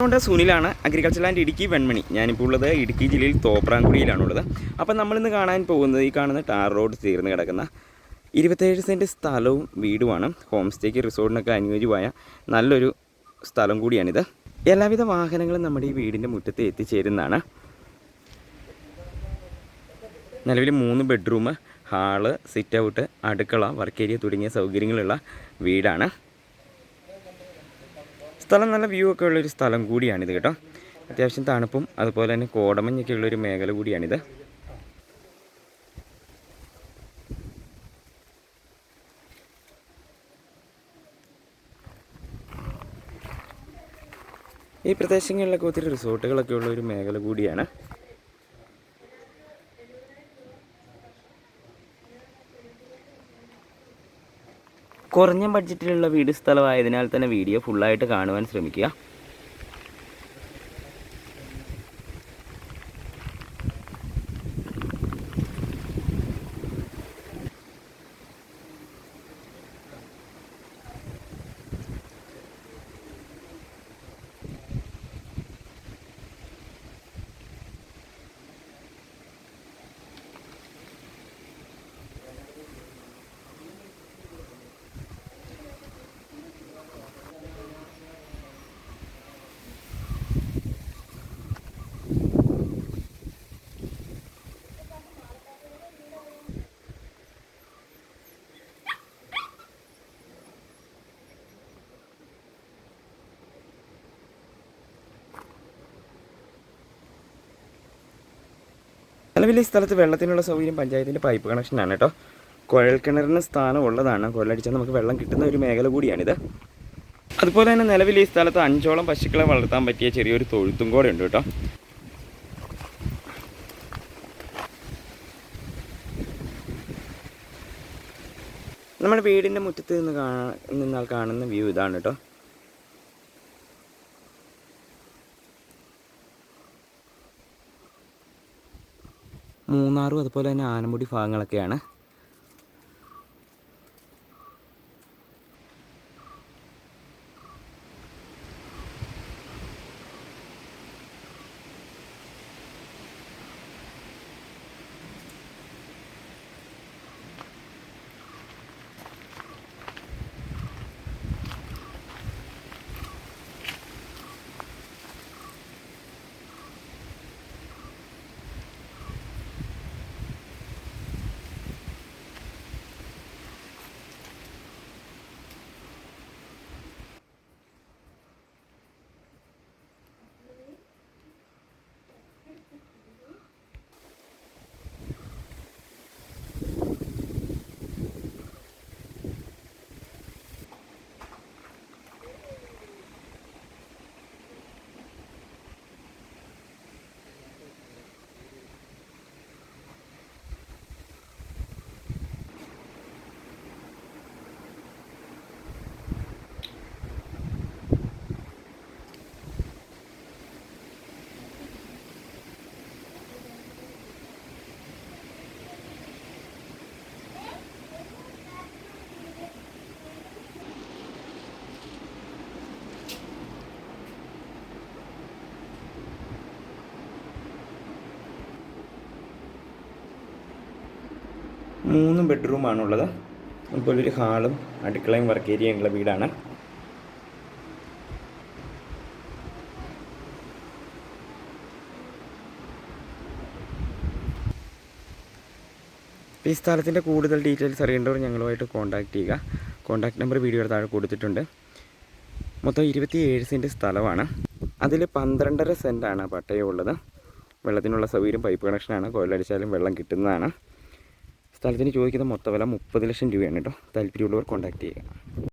അതുകൊണ്ട് സുനിലാണ് agriculture land Idukki Venmani. ഞാനിപ്പോൾ ഉള്ളത് ഇടുക്കി ജില്ലയിൽ തോപ്രാംകുടിയിലാണുള്ളത്. അപ്പം നമ്മളിന്ന് കാണാൻ പോകുന്നത് ഈ കാണുന്ന ടാർ റോഡ് തീർന്ന് കിടക്കുന്ന ഇരുപത്തേഴ് സെന്റ് സ്ഥലവും വീടുമാണ്. ഹോം സ്റ്റേക്ക് റിസോർട്ടിനൊക്കെ അനുയോജ്യമായ നല്ലൊരു സ്ഥലം കൂടിയാണിത്. എല്ലാവിധ വാഹനങ്ങളും നമ്മുടെ ഈ വീടിന്റെ മുറ്റത്ത് എത്തിച്ചേരുന്നതാണ്. നിലവിൽ മൂന്ന് ബെഡ്റൂം ഹാൾ സിറ്റ് ഔട്ട് അടുക്കള വർക്ക് ഏരിയ തുടങ്ങിയ സൗകര്യങ്ങളുള്ള വീടാണ്. സ്ഥലം നല്ല വ്യൂ ഒക്കെ ഉള്ളൊരു സ്ഥലം കൂടിയാണിത് കേട്ടോ. അത്യാവശ്യം തണുപ്പും അതുപോലെ തന്നെ കോടമഞ്ഞൊക്കെ ഉള്ളൊരു മേഖല കൂടിയാണിത്. ഈ പ്രദേശങ്ങളിലൊക്കെ ഒത്തിരി റിസോർട്ടുകളൊക്കെ ഉള്ള ഒരു മേഖല കൂടിയാണ്. കുറഞ്ഞ ബഡ്ജറ്റിലുള്ള വീട് സ്ഥലമായതിനാൽ തന്നെ വീഡിയോ ഫുള്ളായിട്ട് കാണുവാൻ ശ്രമിക്കുക. നിലവിൽ ഈ സ്ഥലത്ത് വെള്ളത്തിനുള്ള സൗകര്യം പഞ്ചായത്തിന്റെ പൈപ്പ് കണക്ഷനാണ് കേട്ടോ. കുഴൽക്കിണറിന് സ്ഥാനം ഉള്ളതാണ് കുഴലടിച്ചാൽ നമുക്ക് വെള്ളം കിട്ടുന്ന ഒരു മേഖല കൂടിയാണിത്. അതുപോലെ തന്നെ നിലവിൽ ഈ സ്ഥലത്ത് അഞ്ചോളം പശുക്കളെ വളർത്താൻ പറ്റിയ ചെറിയൊരു തൊഴുത്തും കൂടെ ഉണ്ട് കേട്ടോ. നമ്മുടെ വീടിന്റെ മുറ്റത്ത് നിന്ന് കാണാൻ നിന്നാൽ കാണുന്ന വ്യൂ ഇതാണ് കേട്ടോ. മൂന്നാറും അതുപോലെ തന്നെ ആനമുടി ഭാഗങ്ങളൊക്കെയാണ്. മൂന്ന് ബെഡ്റൂമാണുള്ളത്. അതുപോലെ ഒരു ഹാളും അടുക്കളയും വർക്ക് ഉള്ള വീടാണ്. ഈ സ്ഥലത്തിന്റെ കൂടുതൽ ഡീറ്റെയിൽസ് അറിയേണ്ടവർ ഞങ്ങളുമായിട്ട് കോൺടാക്റ്റ് ചെയ്യുക. കോൺടാക്ട് നമ്പർ വീഡിയോയുടെ താഴെ കൊടുത്തിട്ടുണ്ട്. മൊത്തം ഇരുപത്തിയേഴ് സെന്റ് സ്ഥലമാണ്. അതിൽ പന്ത്രണ്ടര സെന്റാണ് പട്ടയമുള്ളത്. വെള്ളത്തിനുള്ള സൗകര്യം പൈപ്പ് കണക്ഷനാണ് കോയിലടിച്ചാലും വെള്ളം കിട്ടുന്നതാണ്. സ്ഥലത്തിന് ചോദിക്കുന്ന മൊത്ത വില മുപ്പത് ലക്ഷം രൂപയാണ് കേട്ടോ. താല്പര്യമുള്ളവർ കോൺടാക്റ്റ് ചെയ്യുക.